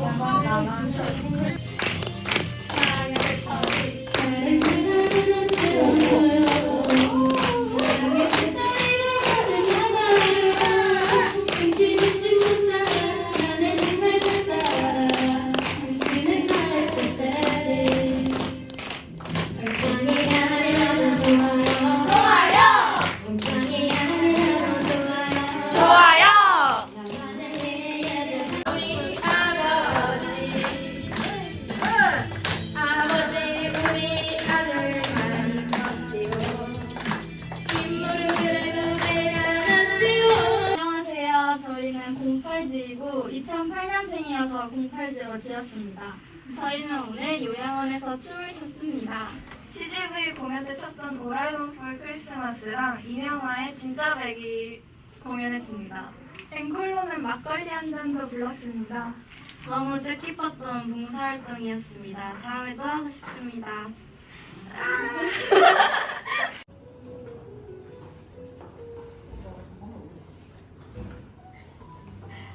我们一起走 08지이고 2008년생이어서 08지로 지었습니다. 저희는 오늘 요양원에서 춤을 췄습니다. CGV 공연 때 췄던 오라이돈풀 크리스마스랑 이명화의 진짜 배기 공연했습니다. 앵콜로는 막걸리 한 잔도 불렀습니다. 너무 뜻깊었던 봉사활동이었습니다. 다음에 또 하고 싶습니다.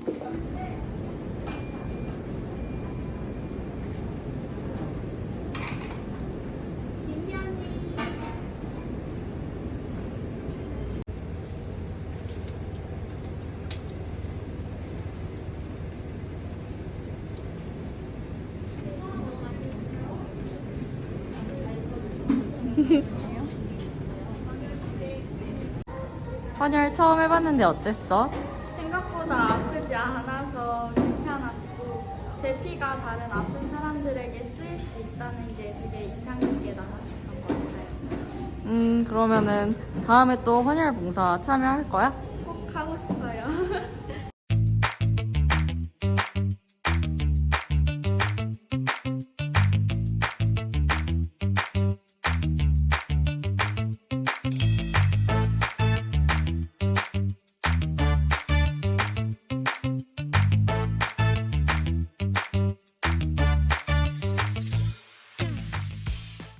헌혈 처음 해봤는데 어땠어? 아프지 않아서 괜찮았고 제 피가 다른 아픈 사람들에게 쓰일 수 있다는 게 되게 인상 깊게 남았었던 것 같아요. 음 그러면은 다음에 또 헌혈 봉사 참여할 거야? 꼭 하고 싶어요.